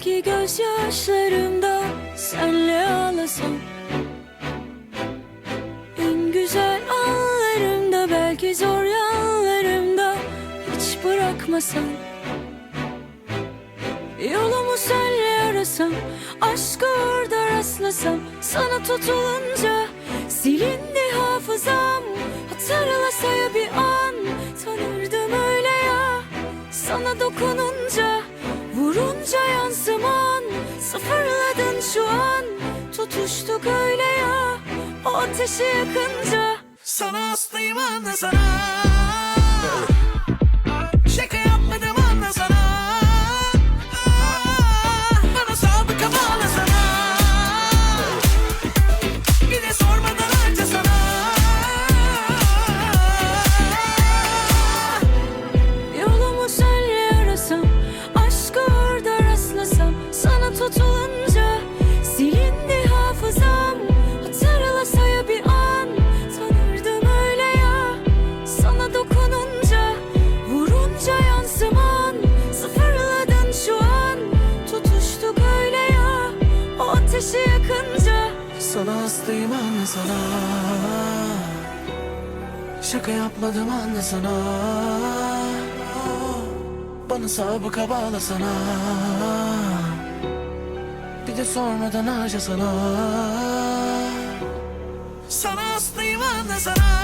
Belki gözyaşlarımda senle ağlasam. En güzel anlarımda belki zor yanlarımda Hiç bırakmasam. Yolumu senle arasam Aşkı orada rastlasam. Sana tutulunca Silindi hafızam Hatırlasa ya bir an Yansıman Sıfırladın şu an. Tutuştuk öyle ya. O ateşi yakınca. Sana hastayım anla sana hastayım anla sana. Şaka yapmadım anla sana. Bana sabıka bağla sana Bir de sormadan harca sana Sana hastayım anla sana